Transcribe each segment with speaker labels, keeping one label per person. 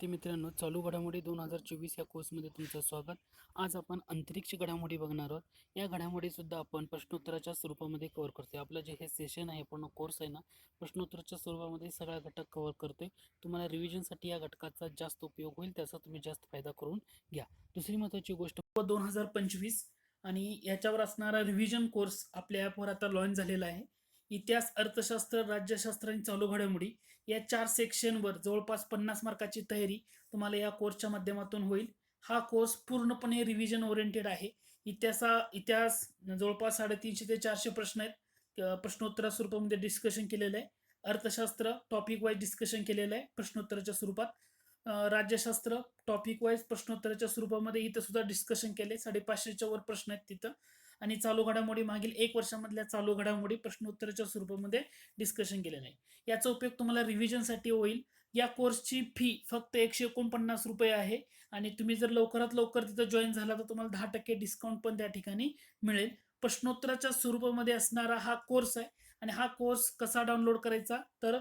Speaker 1: ते मित्रांनो चालू घडामोडी दोन हजार चोवीस या कोर्समध्ये तुमचं स्वागत. आज आपण अंतरिक्ष घडामोडी बघणार आहोत. या घडामोडीसुद्धा आपण प्रश्नोत्तराच्या स्वरूपामध्ये कव्हर करतो आपलं जे हे सेशन आहे पूर्ण कोर्स आहे ना प्रश्नोत्तराच्या स्वरूपामध्ये सगळा घटक कव्हर करतोय. तुम्हाला रिव्हिजनसाठी या घटकाचा जास्त उपयोग होईल त्याचा तुम्ही जास्त फायदा करून घ्या. दुसरी महत्त्वाची गोष्ट हो, दोन हजार पंचवीस आणि याच्यावर असणारा रिव्हिजन कोर्स आपल्या ॲपवर आता लॉन्च झालेला आहे. इतिहास अर्थशास्त्र राज्यशास्त्र आणि चालू घडामोडी या चार सेक्शनवर जवळपास पन्नास मार्काची तयारी तुम्हाला या कोर्सच्या माध्यमातून होईल. हा कोर्स पूर्णपणे रिव्हिजन ओरिएंटेड आहे. इतिहासा इतिहास जवळपास साडेतीनशे ते चारशे प्रश्न आहेत. प्रश्नोत्तरा स्वरूपामध्ये डिस्कशन केलेलं आहे. अर्थशास्त्र टॉपिक वाईज डिस्कशन केलेलं आहे प्रश्नोत्तराच्या स्वरूपात. राज्यशास्त्र टॉपिक वाईज प्रश्नोत्तराच्या स्वरूपामध्ये इथं सुद्धा डिस्कशन केले. साडेपाचशेच्या वर प्रश्न आहेत तिथं. आणि चालू घडामोडी मागील एक वर्षामधल्या चालू घडामोडी प्रश्नोत्तराच्या स्वरूपामध्ये डिस्कशन केलेलं. आहे याचा उपयोग तुम्हाला रिव्हिजनसाठी होईल. या कोर्सची फी फक्त एकशे एकोणपन्नास रुपये आहे. आणि तुम्ही जर लवकरात लवकर तिथं जॉईन झाला तर तुम्हाला दहा टक्के डिस्काउंट पण त्या ठिकाणी मिळेल. प्रश्नोत्तराच्या स्वरूपामध्ये असणारा हा कोर्स आहे. आणि हा कोर्स कसा डाउनलोड करायचा? तर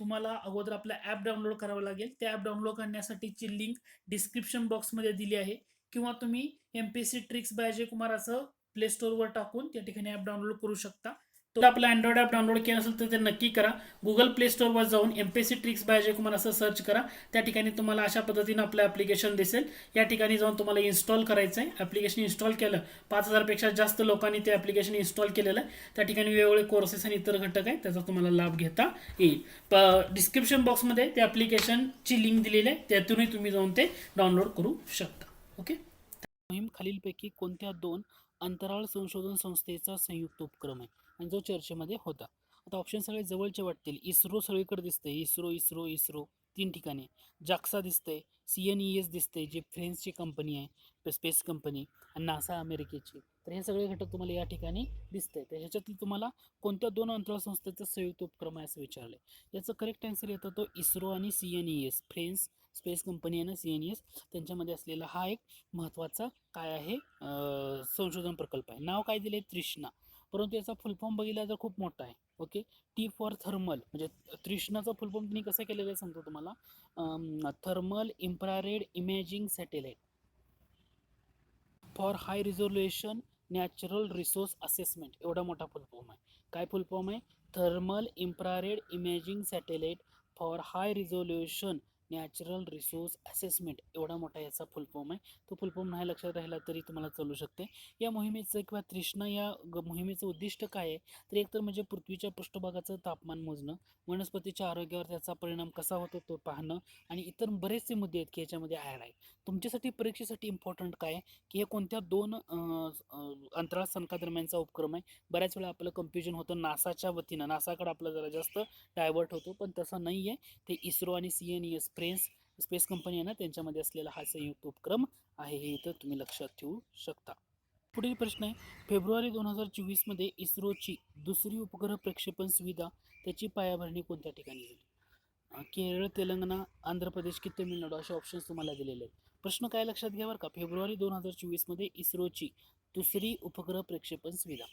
Speaker 1: तुम्हाला अगोदर आपला ॲप डाउनलोड करावं लागेल. त्या ॲप डाउनलोड करण्यासाठीची लिंक डिस्क्रिप्शन बॉक्समध्ये दिली आहे. किंवा तुम्ही M P C tricks by Ajay Kumar असं प्ले स्टोरवर टाकून त्या ठिकाणी ॲप डाउनलोड करू शकता. तो आपला अँड्रॉइड ॲप डाउनलोड केलं असेल तर ते नक्की करा. गुगल प्ले स्टोअरवर जाऊन MPC tricks by Ajay Kumar असं सर्च करा. त्या ठिकाणी तुम्हाला अशा पद्धतीनं आपलं ॲप्लिकेशन दिसेल. या ठिकाणी जाऊन तुम्हाला इन्स्टॉल करायचं आहे. ॲप्लिकेशन इन्स्टॉल केलं पाच हजारपेक्षा जास्त लोकांनी ते ॲप्लिकेशन इन्स्टॉल केलेलं आहे. त्या ठिकाणी वेगवेगळे कोर्सेस आणि इतर घटक आहे त्याचा तुम्हाला लाभ घेता येईल. प डिस्क्रिप्शन बॉक्समध्ये ते ॲप्लिकेशनची लिंक दिलेली आहे. त्यातूनही तुम्ही जाऊन ते डाउनलोड करू शकता. ओके मोहीम खालीलपैकी कोणत्या दोन अंतराळ संशोधन संस्थेचा संयुक्त उपक्रम आहे? आणि जो चर्चेमध्ये होता. आता ऑप्शन सगळे जवळचे वाटतील. इस्रो सगळीकडे दिसतंय. इस्रो इस्रो इस्रो. तीन ठिकाणी. जाक्सा दिसतंय. सी एन ई एस दिसतंय जी फ्रेंचची कंपनी आहे. स्पेस कंपनी आणि नासा अमेरिकेची. तर हे सगळे घटक तुम्हाला या ठिकाणी दिसतंय. तर ह्याच्यातील तुम्हाला कोणत्या दोन अंतराळ संस्थेचा संयुक्त उपक्रम आहे असं विचारलं आहे याचं करेक्ट आन्सर येतं तो इस्रो आणि C N E S French space company आहे ना सी एन ई एस त्यांच्यामध्ये असलेला हा एक महत्त्वाचा काय आहे संशोधन प्रकल्प आहे. नाव काय दिले त्रिष्णा परंतु याचा फुलफॉर्म बघितला तर खूप मोठा आहे. ओके? टी फॉर थर्मल म्हणजे त्रिष्णाचा फुलफॉर्म त्यांनी कसं केलेलं आहे सांगतो तुम्हाला. Thermal infrared imaging satellite for high resolution natural resource assessment एवढा मोठा फुलफॉर्म आहे. काय फुलफॉर्म आहे? Thermal infrared imaging satellite for high resolution natural resource assessment एवढा मोठा याचा फुलफॉर्म आहे. तो फुलफॉर्म नाही लक्षात राहिला तरी तुम्हाला चालू शकते. या मोहिमेचं किंवा तृष्णा या मोहिमेचं उद्दिष्ट काय आहे? तर एकतर म्हणजे पृथ्वीच्या पृष्ठभागाचं तापमान मोजणं वनस्पतीच्या आरोग्यावर त्याचा परिणाम कसा होतो तो पाहणं आणि इतर बरेचसे मुद्दे आहेत की याच्यामध्ये ॲड आहे तुमच्यासाठी परीक्षेसाठी इम्पॉर्टंट काय आहे? की हे कोणत्या दोन अंतराळ स्थानकादरम्यानचा उपक्रम आहे? बऱ्याच वेळा आपलं कन्फ्युजन होतं. नासाच्या वतीनं नासाकडे आपलं जरा जास्त डायवर्ट होतो पण तसं नाही आहे ते इस्रो आणि C N S friends space company आहे ना त्यांच्यामध्ये असलेला हा संयुक्त उपक्रम आहे हे इथं तुम्ही लक्षात ठेवू शकता. पुढील प्रश्न आहे फेब्रुवारी दोन हजार चोवीसमध्ये इस्रोची दुसरी उपग्रह प्रक्षेपण सुविधा त्याची पायाभरणी कोणत्या ठिकाणी झाली? केरळ तेलंगणा आंध्र प्रदेश की तमिळनाडू असे ऑप्शन्स तुम्हाला दिलेले आहेत. प्रश्न काय लक्षात घ्या का फेब्रुवारी दोन हजार चोवीसमध्ये इस्रोची दुसरी उपग्रह प्रक्षेपण सुविधा.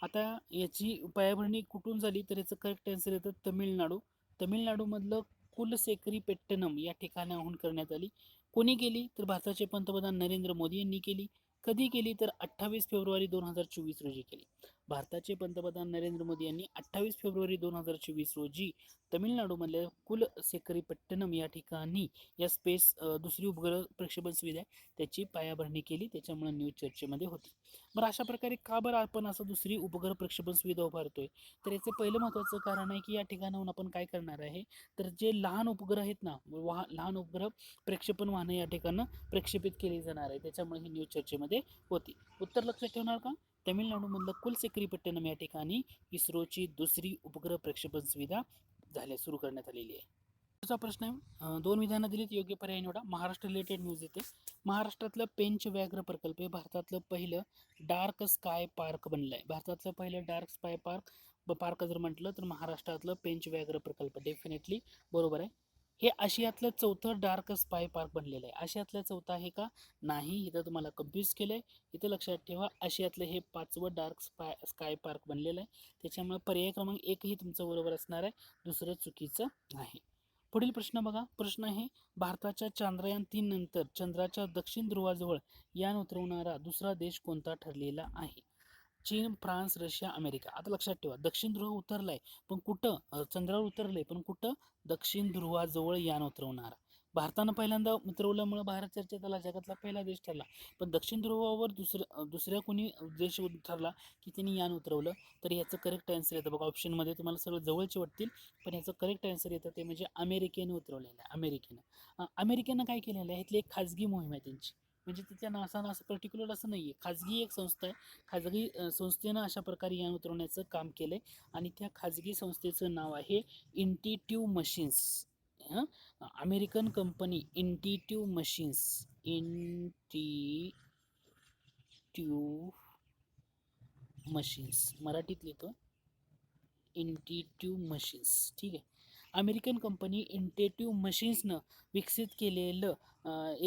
Speaker 1: आता याची पायाभरणी कुठून झाली? तर याचं करेक्ट आन्सर येतं तमिळनाडू. तमिळनाडूमधलं कुलसेकरी पेट्टनम या ठिकाणाहून करण्यात आली. कोणी केली? तर भारताचे पंतप्रधान नरेंद्र मोदी यांनी केली. कधी केली? तर अठ्ठावीस फेब्रुवारी दोन हजार चोवीस रोजी केली. भारताचे पंतप्रधान नरेंद्र मोदी यांनी अठ्ठावीस फेब्रुवारी दोन हजार चोवीस रोजी तमिळनाडूमधल्या कुलसेकरीपट्टणम या ठिकाणी या स्पेस दुसरी उपग्रह प्रक्षेपण सुविधा आहे त्याची पायाभरणी केली. त्याच्यामुळे न्यूज चर्चेमध्ये होती. बरं अशा प्रकारे का बरं आपण असं दुसरी उपग्रह प्रक्षेपण सुविधा उभारतोय? तर याचं पहिलं महत्त्वाचं कारण आहे की या ठिकाणाहून आपण काय करणार आहे? तर जे लहान उपग्रह आहेत ना वाह लहान उपग्रह प्रक्षेपण वाहनं या ठिकाणं प्रक्षेपित केली जाणार आहे. त्याच्यामुळे ही न्यूज चर्चेमध्ये होती. उत्तर लक्षात ठेवणार का? तमिळनाडूमधलं कुलसेक्रीपट्टणम या ठिकाणी इस्रोची दुसरी उपग्रह प्रक्षेपण सुविधा झाल्या सुरू करण्यात आलेली आहे. पुढचा प्रश्न आहे दोन विधानं दिलीत योग्य पर्याय निवडा. महाराष्ट्र रिलेटेड न्यूज येते. महाराष्ट्रातलं पेंच व्याघ्र प्रकल्प हे भारतातलं पहिलं डार्क स्काय पार्क बनलं आहे भारतातलं पहिलं डार्क स्काय पार्क पार्क जर म्हटलं तर महाराष्ट्रातलं पेंच व्याघ्र प्रकल्प डेफिनेटली बरोबर आहे. हे आशियातलं चौथं डार्क स्पाय पार्क बनलेलं आहे. आशियातलं चौथं आहे का? नाही. इथं तुम्हाला कन्फ्यूज केलं आहे इथं लक्षात ठेवा आशियातलं हे पाचवं डार्क स्पाय स्काय पार्क बनलेलं आहे. त्याच्यामुळे पर्याय क्रमांक एकही तुमचं बरोबर असणार आहे. दुसरं चुकीचं आहे पुढील प्रश्न बघा. प्रश्न आहे भारताच्या चांद्रयान तीन नंतर चंद्राच्या दक्षिण ध्रुवाजवळ यान उतरवणारा दुसरा देश कोणता ठरलेला आहे? चीन फ्रान्स रशिया अमेरिका. आता लक्षात ठेवा दक्षिण ध्रुव उतरलाय पण कुठं? चंद्रावर उतरलंय पण कुठं? दक्षिण ध्रुवाजवळ यान उतरवणार. भारतानं पहिल्यांदा उतरवल्यामुळे भारत चर्चेत आला जगातला पहिला देश ठरला. पण दक्षिण ध्रुवावर दुसरं दुसऱ्या कोणी देश ठरला की त्यांनी यान उतरवलं तर याचं करेक्ट आन्सर येतं. बघा ऑप्शनमध्ये तुम्हाला सगळं जवळचे वाटतील पण याचं करेक्ट आन्सर येतं ते म्हणजे अमेरिकेने उतरवलेलं आहे अमेरिकेनं. अमेरिकेनं काय केलेलं आहे? इथली एक खाजगी मोहीम आहे त्यांची. म्हणजे तिच्या नासानं असं पर्टिक्युलर असं नाही आहे खाजगी एक संस्था आहे. खाजगी संस्थेनं अशा प्रकारे यान उतरवण्याचं काम केलं आहे आणि त्या खाजगी संस्थेचं नाव आहे intuitive machines American company intuitive machines intuitive machines मराठीत लिहितो इंटिट्यूव मशीन्स ठीक आहे. अमेरिकन कंपनी इंटेटिव्ह मशीन्सनं विकसित केलेलं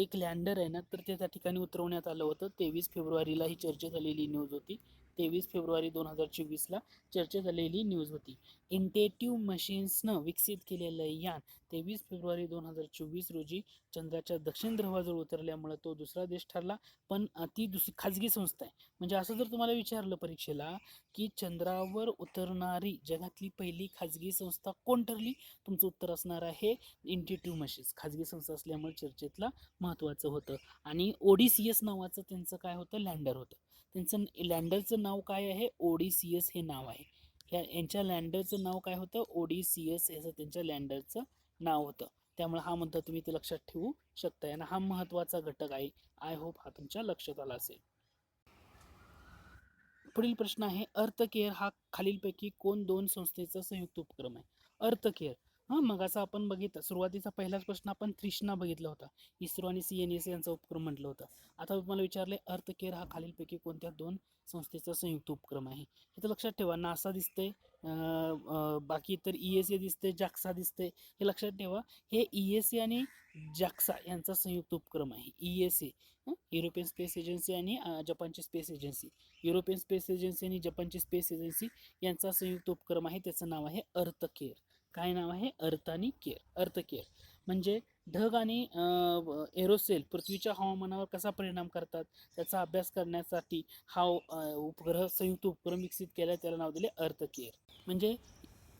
Speaker 1: एक लँडर आहे ना तर ते त्या ठिकाणी उतरवण्यात आलं होतं. तेवीस फेब्रुवारीला ही चर्चा झालेली न्यूज होती. तेवीस फेब्रुवारी दोन हजार चोवीसला चर्चेत आलेली न्यूज होती. इंटेटिव्ह मशीन्सनं विकसित केलेलं यान तेवीस फेब्रुवारी दोन हजार चोवीस रोजी चंद्राच्या दक्षिण ध्रुवाजवळ उतरल्यामुळं तो दुसरा देश ठरला पण ती दुसरी खाजगी संस्था आहे. म्हणजे असं जर तुम्हाला विचारलं परीक्षेला की चंद्रावर उतरणारी जगातली पहिली खाजगी संस्था कोण ठरली? तुमचं उत्तर असणार आहे इंटिट्यूव मशीन्स खाजगी संस्था असल्यामुळे चर्चेतला महत्त्वाचं होतं. आणि ओडीसीएस नावाचं त्यांचं काय होतं? लँडर होतं. त्यांचं लँडरचं नाव काय आहे? ओडीसीएस हे नाव आहे. ह्या यांच्या लँडरचं नाव काय होतं? ओडीसीएस याचं त्यांच्या लँडरचं नाव होतं. त्यामुळे हा मुद्दा तुम्ही ते लक्षात ठेवू शकता आणि हा महत्त्वाचा घटक आहे. आय होप हा तुमच्या लक्षात आला असेल. पुढील प्रश्न आहे अर्थ केअर हा खालीलपैकी कोण दोन संस्थेचा संयुक्त उपक्रम आहे? अर्थ केअर हां मग असं आपण बघितलं सुरुवातीचा पहिलाच प्रश्न आपण त्रिष्णा बघितला होता. इस्रो आणि सी एन एस यांचा उपक्रम म्हटलं होतं. आता तुम्हाला विचारले अर्थ केअर हा खालीलपैकी कोणत्या दोन संस्थेचा संयुक्त उपक्रम आहे? हे तर लक्षात ठेवा नासा दिसते बाकी तर ई एस ए दिसते जाक्सा दिसते हे लक्षात ठेवा हे ई एस ए आणि जाक्सा यांचा संयुक्त उपक्रम आहे. E S A European space agency आणि जपानची space agency. European space agency आणि जपानची स्पेस एजन्सी यांचा संयुक्त उपक्रम आहे त्याचं नाव आहे अर्थ केअर काय नाव आहे? अर्थ आणि केअर अर्थ केअर म्हणजे ढग आणि एरोसेल पृथ्वीच्या हवामानावर कसा परिणाम करतात? त्याचा अभ्यास करण्यासाठी हा उपग्रह संयुक्त उपक्रम विकसित केला त्याला नाव दिले अर्थ केअर म्हणजे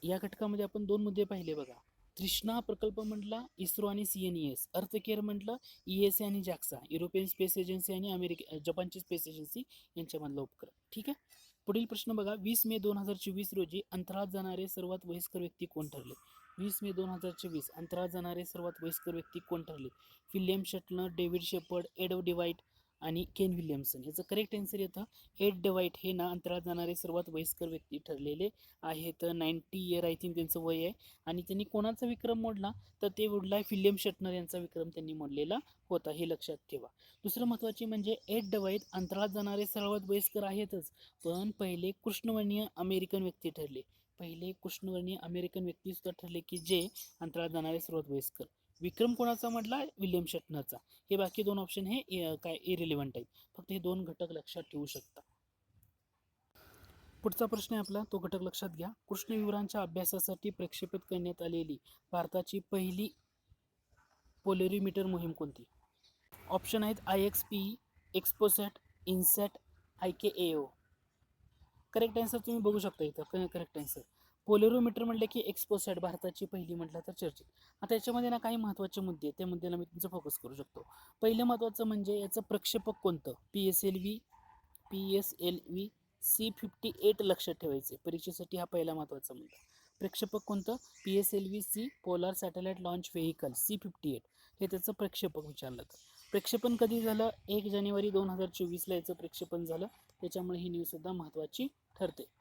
Speaker 1: या घटकामध्ये आपण दोन मुद्दे पाहिले बघा. त्रिष्णा प्रकल्प म्हटला इस्रो आणि C N E S. Earth care म्हटलं ई एस ए आणि जॅक्सा युरोपियन स्पेस एजन्सी आणि अमेरिका जपानची स्पेस एजन्सी यांच्यामधला उपक्रम ठीक आहे? पुढील प्रश्न बघा वीस मे दोन हजार चोवीस रोजी अंतराळात जाणारे सर्वात वयस्कर व्यक्ती कोण ठरले? वीस मे दोन हजार चोवीस अंतराळात जाणारे सर्वात वयस्कर व्यक्ती कोण ठरले? William Shatner David Shepard Ed Dwight आणि केन विल्यमसन. याचं करेक्ट आन्सर येतं हेड डिवाईट हे ना अंतराळात जाणारे सर्वात वयस्कर व्यक्ती ठरलेले आहेत. नाईन्टी इयर आय थिंक त्यांचं वय आहे. आणि त्यांनी कोणाचा विक्रम मोडला? तर ते मोडला फिलियम शटनर यांचा विक्रम त्यांनी मोडलेला होता हे लक्षात ठेवा. दुसरं महत्त्वाचे म्हणजे एड डवाईट अंतराळात जाणारे सर्वात वयस्कर आहेतच. पण पहिले कृष्णवर्णीय अमेरिकन व्यक्ती ठरले. पहिले कृष्णवर्णीय अमेरिकन व्यक्तीसुद्धा ठरले की जे अंतराळात जाणारे सर्वात वयस्कर. विक्रम कोणाचा म्हटला? विल्यम शटनरचा हे बाकी दोन ऑप्शन हे काय इरिलिव्हंट आहेत. फक्त हे दोन घटक लक्षात ठेवू शकता. पुढचा प्रश्न आहे आपला तो घटक लक्षात घ्या. कृष्णविवरांच्या अभ्यासासाठी प्रक्षेपित करण्यात आलेली भारताची पहिली पोलेरीमीटर मोहीम कोणती? ऑप्शन आहेत I X P XPoSat INSAT I K A O correct answer तुम्ही बघू शकता इथं. करेक्ट आन्सर पोलेरोमीटर म्हटलं की एक्सपोसॅट भारताची पहिली म्हटलं तर चर्चेत. आता याच्यामध्ये ना काही महत्त्वाचे मुद्दे आहेत त्या मुद्द्याला मी तुमचं फोकस करू शकतो. पहिलं महत्त्वाचं म्हणजे याचं प्रक्षेपक कोणतं? P S L V P S L V C fifty eight लक्षात ठेवायचे. परीक्षेसाठी हा पहिला महत्त्वाचा मुद्दा. प्रक्षेपक कोणतं? P S L V C polar satellite launch vehicle C fifty eight हे त्याचं प्रक्षेपक विचारलं तर. प्रक्षेपण कधी झालं? एक जानेवारी दोन हजार चोवीसला याचं प्रक्षेपण झालं. त्याच्यामुळे ही न्यूजसुद्धा महत्त्वाची ठरते.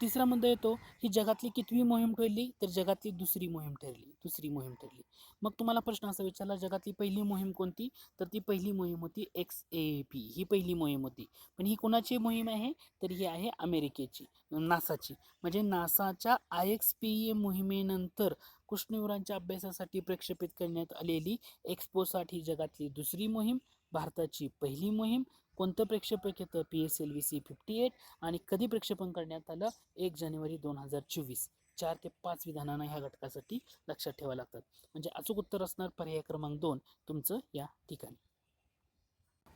Speaker 1: तिसरा मुद्दा येतो ही जगातली कितवी मोहीम ठरली तर जगातली दुसरी मोहीम ठरली दुसरी मोहीम ठरली. मग तुम्हाला प्रश्न असा विचारला जगातली पहिली मोहीम कोणती? तर ती पहिली मोहीम होती एक्स ए पी ही पहिली मोहीम होती. पण ही कोणाची मोहीम आहे? तर ही आहे अमेरिकेची नासाची. म्हणजे नासाच्या आय एक्स पी ए मोहिमेनंतर कृष्णविवरांच्या अभ्यासासाठी प्रक्षेपित करण्यात आलेली एक्सपोसाठी ही जगातली दुसरी मोहीम भारताची पहिली मोहीम कोणतं प्रेक्षेपक येतं? P S L V C fifty eight आणि कधी प्रक्षेपण करण्यात आलं? एक जानेवारी दोन हजार चोवीस. चार ते पाच विधानांना ह्या घटकासाठी लक्षात ठेवावं लागतात म्हणजे अचूक उत्तर असणार पर्याय क्रमांक दोन तुमचं या ठिकाणी.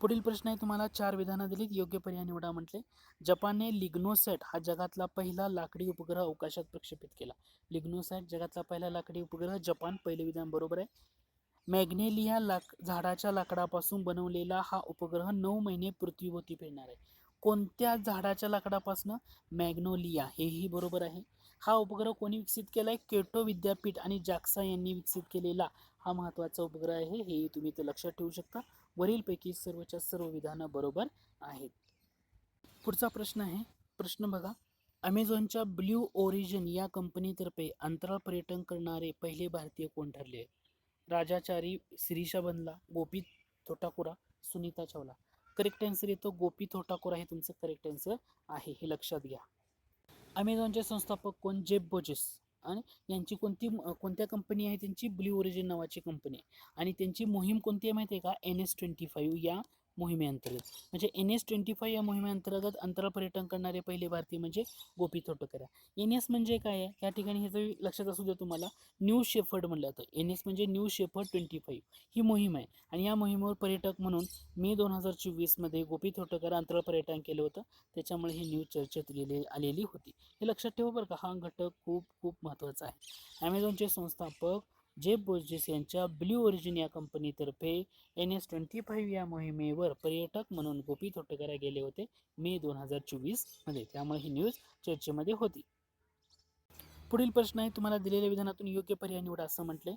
Speaker 1: पुढील प्रश्न आहे तुम्हाला चार विधानं दिलीत. योग्य पर्याय निवडा म्हटले. जपानने लिग्नोसॅट हा जगातला पहिला लाकडी उपग्रह अवकाशात प्रक्षेपित केला. लिग्नोसॅट जगातला पहिला लाकडी उपग्रह जपान पहिले विधान बरोबर आहे. मॅग्नेलिया लाक झाडाच्या लाकडापासून बनवलेला हा उपग्रह नऊ महिने पृथ्वीभोवती फिरणार आहे. कोणत्या झाडाच्या लाकडापासून? मॅग्नोलिया हेही बरोबर आहे. हा उपग्रह कोणी विकसित केला आहे केटो विद्यापीठ आणि जाक्सा यांनी विकसित केलेला हा महत्त्वाचा उपग्रह आहे हेही तुम्ही इथं लक्षात ठेवू शकता. वरीलपैकी सर्वच्या सर्व विधानं बरोबर आहेत. पुढचा प्रश्न आहे. प्रश्न बघा. अमेझॉनच्या ब्ल्यू ओरिजिन या कंपनीतर्फे अंतराळ पर्यटन करणारे पहिले भारतीय कोण ठरले? आहेत राजाचारी शिरीषा बनला. गोपी थोटाकुरा सुनीता चावला. करेक्ट आन्सर येतो. गोपी थोटाकुरा हे तुमचं करेक्ट आन्सर आहे. हे लक्षात घ्या. अमेझॉनचे संस्थापक कोण? जेब बोजेस आणि यांची कोणती कोणत्या कंपनी आहे? त्यांची ब्ल्यू ओरिजिन नावाची कंपनी आहे. आणि त्यांची मोहीम कोणती आहे माहिती आहे का? एन एस ट्वेंटी फाईव्ह या मोहिमेअंतर्गत म्हणजे एन एस ट्वेंटी फाईव्ह या मोहिमेअंतर्गत अंतराळ पर्यटन करणारे पहिले भारतीय म्हणजे गोपी थोटकरा एन एस म्हणजे काय आहे? या ठिकाणी ह्याचं लक्षात असू द्या तुम्हाला न्यू शेफर्ड म्हणलं जातं. एन एस म्हणजे न्यू शेफर्ड ट्वेंटी फाईव्ह. ही मोहीम आहे. आणि या मोहिमेवर पर्यटक म्हणून मे दोन हजार चोवीसमध्ये गोपी थोटकर अंतराळ पर्यटन केलं होतं. त्याच्यामुळे ही न्यूज चर्चेत गेले आलेली होती. हे लक्षात ठेवा बरं का हा घटक खूप खूप महत्त्वाचा आहे. ॲमेझॉनचे संस्थापक जेफ बोर्जेस यांच्या ब्ल्यू ओरिजिन या कंपनीतर्फे एन एस ट्वेंटी फाईव्ह या मोहिमेवर पर्यटक म्हणून गोपी थोटकरा गेले होते मे दोन हजार चोवीसमध्ये त्यामुळे ही न्यूज चर्चेमध्ये होती. पुढील प्रश्न आहे तुम्हाला दिलेल्या विधानातून योग्य पर्याय निवडा असं म्हटले.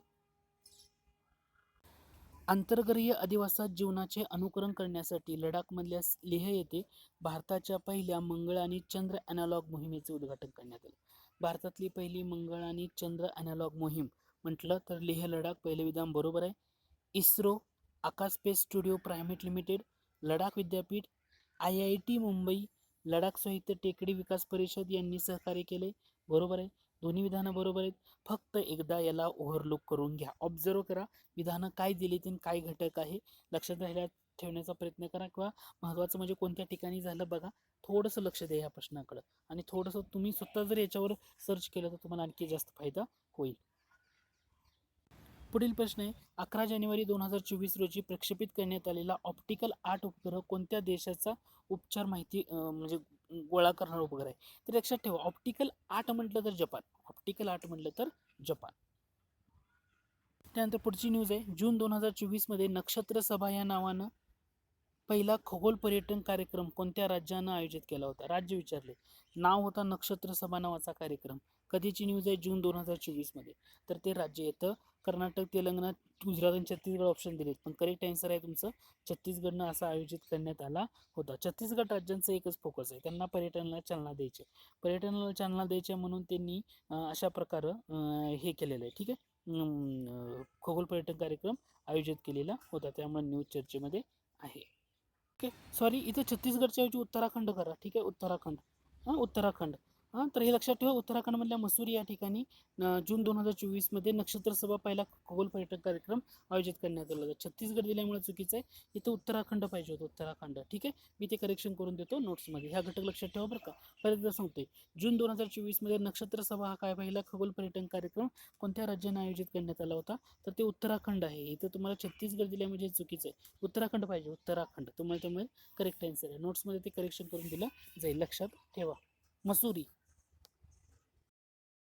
Speaker 1: आंतरगरीय अधिवासात जीवनाचे अनुकरण करण्यासाठी लडाखमधल्या लेह येथे भारताच्या पहिल्या मंगळ आणि चंद्र ॲनालॉग मोहिमेचे उद्घाटन करण्यात आले. भारतातली पहिली मंगळ आणि चंद्र ॲनालॉग मोहीम म्हटलं तर लेह लडाख पहिले विधान बरोबर आहे. ISRO Aakash space studio private limited Ladakh विद्यापीठ I I T Mumbai Ladakh साहित्य टेकडी विकास परिषद यांनी सहकार्य केले. बरोबर आहे. दोन्ही विधानं बरोबर आहेत. फक्त एकदा याला ओव्हरलुक करून घ्या. ऑब्झर्व करा विधानं काय दिली आणि काय घटक आहे. लक्षात राहिल्या ठेवण्याचा प्रयत्न करा किंवा महत्त्वाचं म्हणजे कोणत्या ठिकाणी झालं बघा. थोडंसं लक्ष द्या ह्या प्रश्नाकडं. आणि थोडंसं तुम्ही स्वतः जर याच्यावर सर्च केलं तर तुम्हाला आणखी जास्त फायदा होईल. पुढील प्रश्न आहे अकरा जानेवारी दोन हजार चोवीस रोजी प्रक्षेपित करण्यात आलेला ऑप्टिकल आर्ट उपग्रह कोणत्या देशाचा उपचार माहिती म्हणजे गोळा करणारा उपग्रह आहे? तर लक्षात ठेवा ऑप्टिकल आर्ट म्हटलं तर जपान ऑप्टिकल आर्ट म्हटलं तर जपान. त्यानंतर पुढची न्यूज आहे जून दोन हजार चोवीसमध्ये नक्षत्र सभा या नावानं पहिला खगोल पर्यटन कार्यक्रम कोणत्या राज्यानं आयोजित केला होता? राज्य विचारले. नाव होता नक्षत्र सभा नावाचा कार्यक्रम. कधीची न्यूज आहे जून दोन हजार चोवीसमध्ये तर ते राज्य येतं कर्नाटक तेलंगणा गुजरात आणि छत्तीसगड ऑप्शन दिलेत. पण करेक्ट आन्सर आहे तुमचं छत्तीसगडनं असा आयोजित करण्यात आला होता. छत्तीसगड राज्यांचं एकच फोकस आहे. त्यांना पर्यटनाला चालना द्यायची पर्यटनाला चालना द्यायची म्हणून त्यांनी अशा प्रकारे हे केलेलं आहे. ठीक आहे? खगोल पर्यटन कार्यक्रम आयोजित केलेला होता. त्यामुळे न्यूज चर्चेमध्ये आहे. ओके सॉरी इथं छत्तीसगडच्या ऐवजी उत्तराखंड करा. ठीक आहे? उत्तराखंड. हां उत्तराखंड. हां तर हे लक्षात ठेवा उत्तराखंडमधल्या मसुरी या ठिकाणी जून दोन हजार चोवीसमध्ये नक्षत्र सभा पहिला खगोल पर्यटन कार्यक्रम आयोजित करण्यात आला होता. छत्तीसगड दिल्यामुळे चुकीचं आहे. इथं उत्तराखंड पाहिजे होतं उत्तराखंड ठीक आहे? मी ते करेक्शन करून देतो नोट्समध्ये ह्या घटक लक्षात ठेवा बरं का. परत एकदा सांगतोय जून दोन हजार चोवीसमध्ये नक्षत्र सभा हा काय पहिला खगोल पर्यटन कार्यक्रम कोणत्या राज्याने आयोजित करण्यात आला होता? तर ते उत्तराखंड आहे. इथं तुम्हाला छत्तीसगड दिल्या चुकीचं आहे उत्तराखंड पाहिजे उत्तराखंड. तुम्हाला त्यामुळे करेक्ट आन्सर आहे. नोट्समध्ये ते करेक्शन करून दिलं जाईल. लक्षात ठेवा. मसुरी.